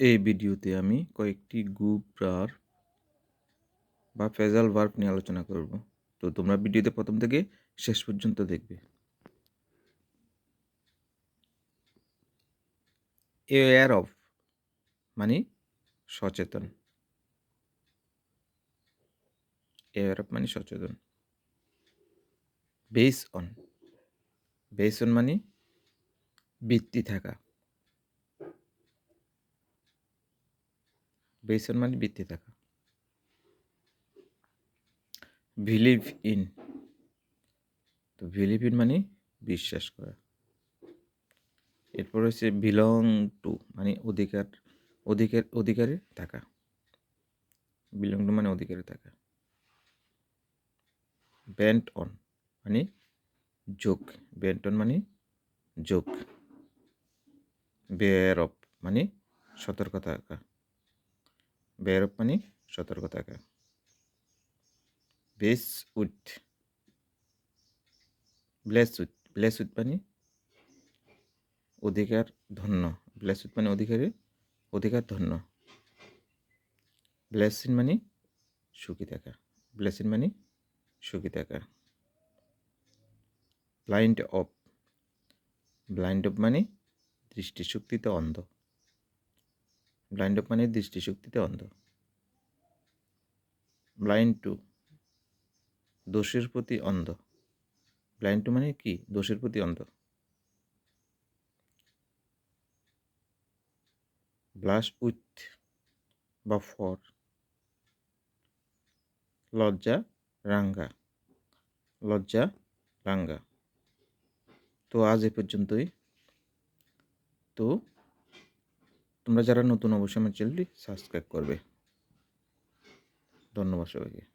এই ভিডিওতে আমি কয়েকটি গ্রুপ ভার্ব বা ফেজাল ভার্ব নিয়ে আলোচনা করব। তো তোমরা ভিডিওতে প্রথম থেকে শেষ পর্যন্ত দেখবে। এয়ার অফ মানে সচেতন। এয়ার অফ মানে সচেতন। বেস অন বেস অন মানে ভিত্তি থাকা। বেস অন মানে বৃত্তি থাকা। বিলিভ ইন তো বিলিভ ইন মানে বিশ্বাস করা। এরপর হচ্ছে বিলং টু মানে অধিকার অধিকার, অধিকারে থাকা। বিলং টু মানে অধিকারে থাকা। ব্যান্ড অন মানে যোগ। ব্যান্ড অন মানে যোগ। বেয়ার অফ মানে সতর্ক থাকা। মানে সতর্ক থাকা। Bless with bless with bless with মানে? অধিকার ধন্য। ব্লেস উইথ মানে অধিকারে? অধিকার ধন্য। ব্লেসিন মানে? সুখী থাকা। ব্লেসিন মানে? সুখী থাকা। Blind of. ব্লাইন্ড অফ মানে? দৃষ্টিশক্তিতে অন্ধ। ব্লাইন্ড অফ মানে দৃষ্টিশক্তিতে অন্ধ। ব্লাইন্ড টু দোষের প্রতি অন্ধ। ব্লাইন্ড টু মানে কি? দোষের প্রতি অন্ধ। ব্লাশ উইথ বা ফর লজ্জা রাঙ্গা লজ্জা রাঙ্গা। তো আজ এ পর্যন্তই। তো তোমরা যারা নতুন অবশ্যই আমার চ্যানেলটি সাবস্ক্রাইব করবে। ধন্যবাদ সবাইকে।